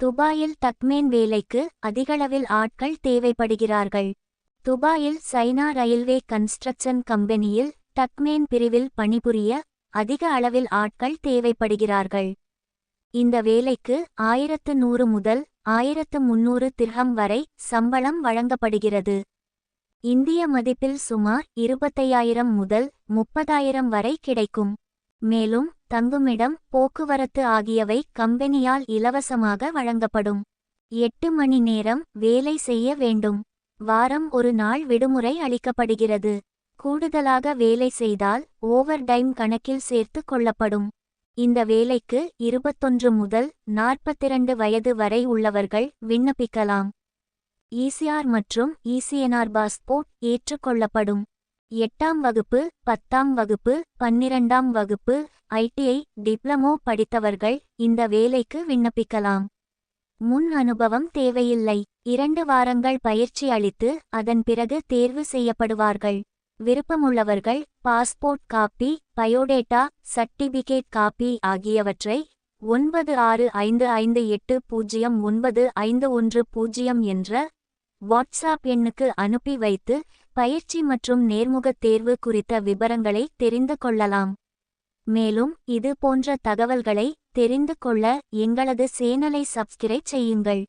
துபாயில் தக்மேன் வேலைக்கு அதிகளவில் ஆட்கள் தேவைப்படுகிறார்கள். துபாயில் சைனா ரயில்வே கன்ஸ்ட்ரக்ஷன் கம்பெனியில் டக்மேன் பிரிவில் பணிபுரிய அதிக அளவில் ஆட்கள் தேவைப்படுகிறார்கள். இந்த வேலைக்கு ஆயிரத்து நூறு முதல் ஆயிரத்து முன்னூறு திர்ஹம் வரை சம்பளம் வழங்கப்படுகிறது. இந்திய மதிப்பில் சுமார் இருபத்தையாயிரம் முதல் முப்பதாயிரம் வரை கிடைக்கும். மேலும் தங்குமிடம் போக்குவரத்து ஆகியவை கம்பெனியால் இலவசமாக வழங்கப்படும். எட்டு மணி நேரம் வேலை செய்ய வேண்டும். வாரம் ஒரு நாள் விடுமுறை அளிக்கப்படுகிறது. கூடுதலாக வேலை செய்தால் ஓவர் டைம் கணக்கில் சேர்த்து கொள்ளப்படும். இந்த வேலைக்கு இருபத்தொன்று முதல் நாற்பத்திரண்டு வயது வரை உள்ளவர்கள் விண்ணப்பிக்கலாம். ஈசிஆர் மற்றும் ஈசிஎன்ஆர் பாஸ்போர்ட் ஏற்றுக்கொள்ளப்படும் எட்டாம் வகுப்பு பத்தாம் வகுப்பு பன்னிரண்டாம் வகுப்பு ஐடிஐ டிப்ளமோ படித்தவர்கள் இந்த வேலைக்கு விண்ணப்பிக்கலாம். முன் அனுபவம் தேவையில்லை. இரண்டு வாரங்கள் பயிற்சி அளித்து அதன் பிறகு தேர்வு செய்யப்படுவார்கள். விருப்பமுள்ளவர்கள் passport copy biodata certificate copy ஆகியவற்றை ஒன்பது ஆறு ஐந்து ஐந்து எட்டு பூஜ்ஜியம் ஒன்பது ஐந்து ஒன்று பூஜ்ஜியம் என்ற வாட்ஸ்ஆப் எண்ணுக்கு அனுப்பி வைத்து பயிற்சி மற்றும் நேர்முகத் தேர்வு குறித்த விபரங்களை தெரிந்து கொள்ளலாம். மேலும் இது போன்ற தகவல்களை தெரிந்து கொள்ள எங்களது சேனலை சப்ஸ்கிரைப் செய்யுங்கள்.